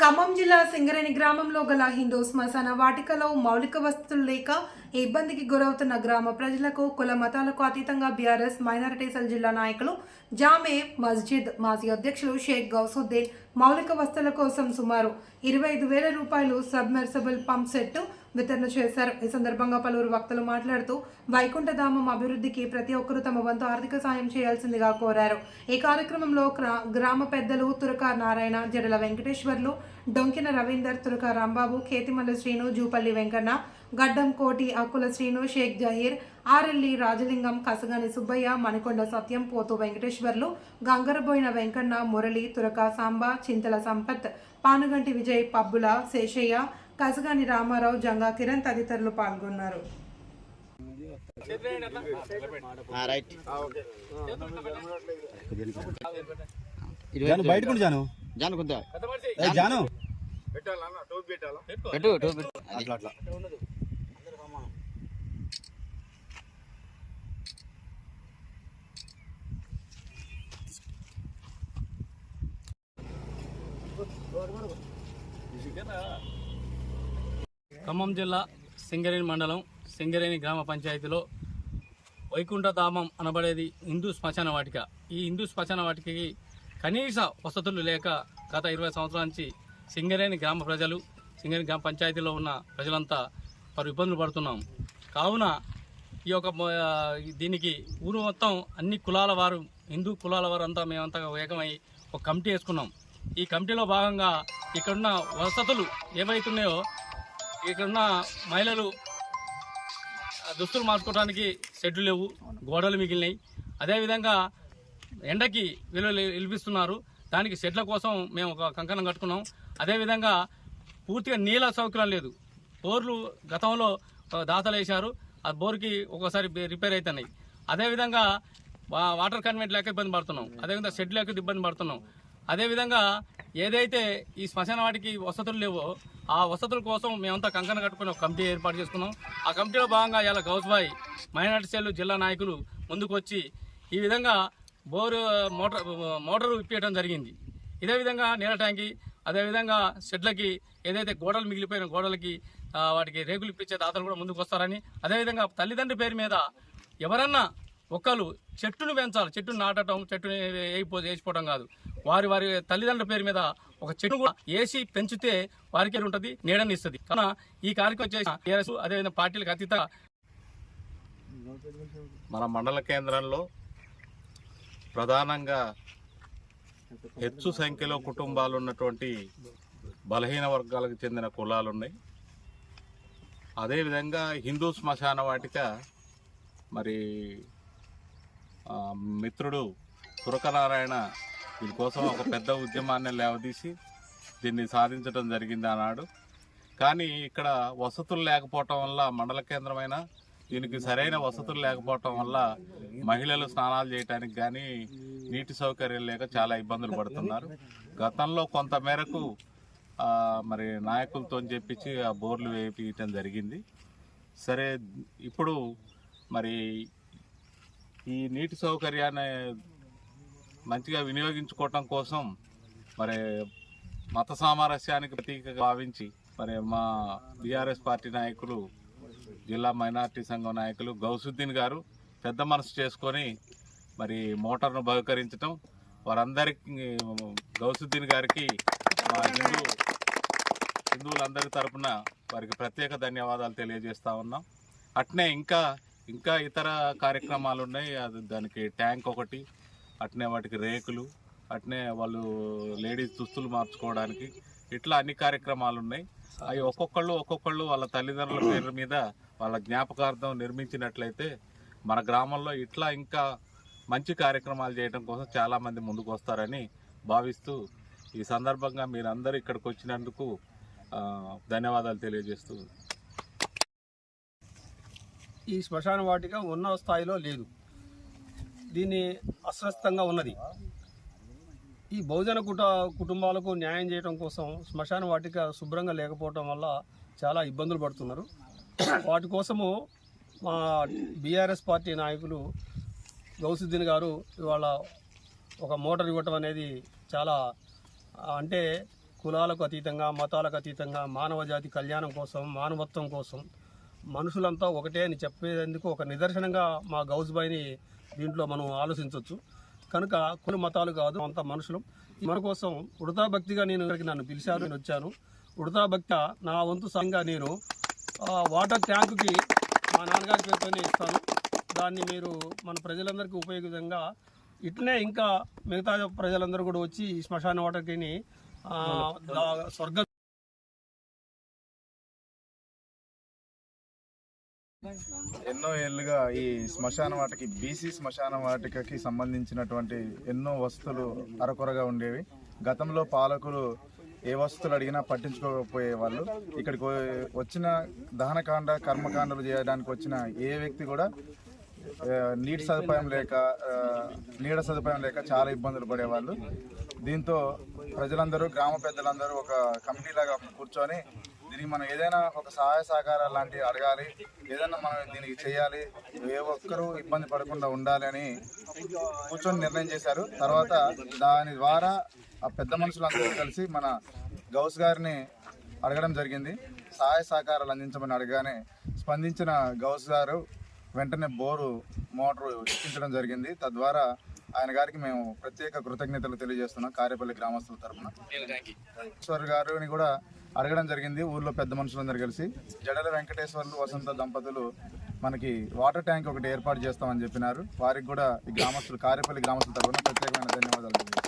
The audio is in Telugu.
ఖమ్మం జిల్లా సింగరేణి గ్రామంలో గల హిందూ శ్మశాన వాటికలో మౌలిక వసతులు లేక ఇబ్బందికి గురవుతున్న గ్రామ ప్రజలకు కుల మతాలకు అతీతంగా బీఆర్ఎస్ మైనారిటీ సెల్ జిల్లా నాయకులు జామే మస్జిద్ మాజీ అధ్యక్షులు షేక్ గౌసుద్దీన్ మౌలిక వసతుల కోసం సుమారు ఇరవై ఐదు వేల రూపాయలు సబ్మెర్సబుల్ పంప్ సెట్ వితరణ చేశారు. ఈ సందర్భంగా పలువురు వక్తలు మాట్లాడుతూ వైకుంఠధామం అభివృద్ధికి ప్రతి ఒక్కరూ తమ వంతు ఆర్థిక సాయం చేయాల్సిందిగా కోరారు. ఈ కార్యక్రమంలో గ్రా- గ్రామ పెద్దలు తురక నారాయణ జడల వెంకటేశ్వర్లు డొంకిన రవీందర్ తురక రాంబాబు కేతిమల్ల శ్రీను జూపల్లి వెంకన్న గడ్డం కోటి అక్కుల శ్రీను షేక్ జహీర్ ఆర్ఎల్లి రాజలింగం కసగాని సుబ్బయ్య మణికొండ సత్యం పోతు వెంకటేశ్వర్లు గంగరబోయిన వెంకన్న మురళి తురక సాంబ చింతల సంపత్ పానుగంటి విజయ్ పబ్బుల శేషయ్య కసగాని రామారావు జంగా కిరణ్ తదితరులు పాల్గొన్నారు. జాను జాను. జాను పెట్టు పెట్టు అట్లా అట్లా. ఖమ్మం జిల్లా సింగరేణి మండలం సింగరేణి గ్రామ పంచాయతీలో వైకుంఠధామం అనబడేది హిందూ శ్మశాన వాటిక. ఈ హిందూ శ్మశాన వాటికకి కనీస వసతులు లేక గత ఇరవై సంవత్సరాల నుంచి సింగరేణి గ్రామ ప్రజలు సింగరేణి గ్రామ పంచాయతీలో ఉన్న ప్రజలంతా వారు ఇబ్బందులు పడుతున్నాం. కావున ఈ యొక్క దీనికి ఊరు మొత్తం అన్ని కులాల వారు హిందూ కులాల వారు అంతా మేమంతా ఏకమై ఒక కమిటీ వేసుకున్నాం. ఈ కమిటీలో భాగంగా ఇక్కడున్న వసతులు ఏవైతున్నాయో ఇక్కడున్న మహిళలు దుస్తులు మార్చుకోవడానికి షెడ్లు లేవు గోడలు మిగిలినాయి. అదేవిధంగా ఎండకి విలువ నిలిపిస్తున్నారు దానికి షెడ్ల కోసం మేము ఒక కంకణం కట్టుకున్నాం. అదేవిధంగా పూర్తిగా నీళ్ళ సౌకర్యం లేదు. బోర్లు గతంలో దాతలు వేశారు ఆ బోర్కి ఒక్కోసారి రిపేర్ అవుతున్నాయి అదేవిధంగా వాటర్ కన్వెంట్ లేక ఇబ్బంది పడుతున్నాం. అదేవిధంగా షెడ్ లేక ఇబ్బంది పడుతున్నాం. అదేవిధంగా ఏదైతే ఈ శ్మశాన వాటికి వసతులు లేవో ఆ వసతుల కోసం మేమంతా కంకణ కట్టుకుని ఒక కమిటీ ఏర్పాటు చేసుకున్నాం. ఆ కమిటీలో భాగంగా ఇలా గౌస్బాయ్ మైనార్టీ సెల్ జిల్లా నాయకులు ముందుకు వచ్చి ఈ విధంగా బోరు మోటార్ మోటార్ ఇప్పించడం జరిగింది. ఇదే విధంగా నీళ్ళ ట్యాంకి అదేవిధంగా షెడ్లకి ఏదైతే గోడలు మిగిలిపోయిన గోడలకి వాటికి రేకులు ఇప్పించే దాతలు కూడా ముందుకు వస్తారని అదేవిధంగా తల్లిదండ్రి పేరు మీద ఎవరన్నా ఒక్కరు చెట్టును పెంచాలి. చెట్టును నాటడం చెట్టుని వేయిపో వేసిపోవడం కాదు. వారి వారి తల్లిదండ్రుల పేరు మీద ఒక చెట్టు కూడా వేసి పెంచితే వారికి ఉంటుంది నీడని ఇస్తుంది. కావున ఈ కార్యక్రమం చేసిన టీఆర్ఎస్ అదేవిధంగా పార్టీలకు అతీత మన మండల కేంద్రంలో ప్రధానంగా హెచ్చు సంఖ్యలో కుటుంబాలు ఉన్నటువంటి బలహీన వర్గాలకు చెందిన కులాలు ఉన్నాయి అదేవిధంగా హిందూ శ్మశాన వాటిక మరి మిత్రుడు తురకనారాయణ దీనికోసం ఒక పెద్ద ఉద్యమాన్ని లేవదీసి దీన్ని సాధించడం జరిగింది ఆనాడు. కానీ ఇక్కడ వసతులు లేకపోవటం వల్ల మండల కేంద్రమైన దీనికి సరైన వసతులు లేకపోవటం వల్ల మహిళలు స్నానాలు చేయడానికి కానీ నీటి సౌకర్యం లేక చాలా ఇబ్బందులు పడుతున్నారు. గతంలో కొంత మేరకు మరి నాయకులతో చెప్పించి ఆ బోర్లు వేయించడం జరిగింది. సరే ఇప్పుడు మరి ఈ నీటి సౌకర్యాన్ని మంచిగా వినియోగించుకోవటం కోసం మరి మత సామరస్యానికి ప్రతీకగా భావించి మరి మా బీఆర్ఎస్ పార్టీ నాయకులు జిల్లా మైనార్టీ సంఘం నాయకులు గౌసుద్దీన్ గారు పెద్ద మనసు చేసుకొని మరి మోటార్ను బహుకరించడం వారందరికీ గౌసుద్దీన్ గారికి మా హిందూ హిందువులందరి తరపున వారికి ప్రత్యేక ధన్యవాదాలు తెలియజేస్తా ఉన్నాం. అట్నే ఇంకా ఇంకా ఇతర కార్యక్రమాలు ఉన్నాయి అది దానికి ట్యాంక్ ఒకటి అట్నే వాటికి రేకులు అట్నే వాళ్ళు లేడీస్ దుస్తులు మార్చుకోవడానికి ఇట్లా అన్ని కార్యక్రమాలు ఉన్నాయి అవి ఒక్కొక్కళ్ళు ఒక్కొక్కళ్ళు వాళ్ళ తల్లిదండ్రుల పేరు మీద వాళ్ళ జ్ఞాపకార్థం నిర్మించినట్లయితే మన గ్రామంలో ఇట్లా ఇంకా మంచి కార్యక్రమాలు చేయడం కోసం చాలామంది ముందుకు వస్తారని భావిస్తూ ఈ సందర్భంగా మీరందరూ ఇక్కడికి వచ్చినందుకు ధన్యవాదాలు తెలియజేస్తూ ఈ శ్మశాన వాటిక ఉన్న స్థాయిలో లేదు. దీన్ని అస్వస్థంగా ఉన్నది. ఈ బహుజన కుట కుటుంబాలకు న్యాయం చేయడం కోసం శ్మశాన వాటిక శుభ్రంగా లేకపోవడం వల్ల చాలా ఇబ్బందులు పడుతున్నారు. వాటి కోసము మా బీఆర్ఎస్ పార్టీ నాయకులు గౌసుద్దీన్ గారు ఇవాళ ఒక మోటార్ ఇవ్వటం అనేది చాలా అంటే కులాలకు అతీతంగా మతాలకు అతీతంగా మానవ జాతి కళ్యాణం కోసం మానవత్వం కోసం మనుషులంతా ఒకటే అని చెప్పేందుకు ఒక నిదర్శనంగా మా గౌజ్ బాయ్ని దీంట్లో మనం ఆలోచించవచ్చు కనుక కుల మతాలు కాదు అంత మనుషులు. మన కోసం ఉడతా భక్తిగా నేను ఇక్కడికి నన్ను పిలిచారు నేను వచ్చాను. ఉడతా భక్తి నా వంతు సంఘంగా నేను వాటర్ ట్యాంకుకి మా నాన్నగారి పేరుతోనే ఇస్తాను. దాన్ని మీరు మన ప్రజలందరికీ ఉపయోగంగా ఇట్లనే ఇంకా మిగతా ప్రజలందరూ కూడా వచ్చి ఈ శ్మశాన వాటర్కిని స్వర్గం స్వర్గ ఎన్నో ఏళ్ళుగా ఈ శ్మశాన వాటికి బీసీ శ్మశాన వాటికకి సంబంధించినటువంటి ఎన్నో వస్తువులు అరకొరగా ఉండేవి. గతంలో పాలకులు ఏ వస్తువులు అడిగినా పట్టించుకోకపోయే వాళ్ళు. ఇక్కడికి వచ్చిన దహనకాండ కర్మకాండలు చేయడానికి వచ్చిన ఏ వ్యక్తి కూడా నీటి సదుపాయం లేక నీడ సదుపాయం లేక చాలా ఇబ్బందులు పడేవాళ్ళు. దీంతో ప్రజలందరూ గ్రామ పెద్దలందరూ ఒక కమిటీ లాగా కూర్చొని దీనికి మనం ఏదైనా ఒక సహాయ సహకారాలు లాంటివి అడగాలి. ఏదైనా మనం దీనికి చేయాలి. ఏ ఒక్కరూ ఇబ్బంది పడకుండా ఉండాలి అని కూర్చొని నిర్ణయం చేశారు. తర్వాత దాని ద్వారా ఆ పెద్ద మనుషులందరూ కలిసి మన గౌస్ గారిని అడగడం జరిగింది. సహాయ సహకారాలు అందించమని అడగానే స్పందించిన గౌస్ గారు వెంటనే బోరు మోటారు ఎక్కించడం జరిగింది. తద్వారా ఆయన గారికి మేము ప్రత్యేక కృతజ్ఞతలు తెలియజేస్తున్నాం కారేపల్లి గ్రామస్తుల తరఫున ఈశ్వర్ గారిని కూడా అడగడం జరిగింది. ఊర్లో పెద్ద మనుషులందరూ కలిసి జడల వెంకటేశ్వర్లు వసంత దంపతులు మనకి వాటర్ ట్యాంక్ ఒకటి ఏర్పాటు చేస్తామని చెప్పినారు. వారికి కూడా ఈ గ్రామస్తులు కారేపల్లి గ్రామస్తుల తరఫున ప్రత్యేకమైన ధన్యవాదాలు.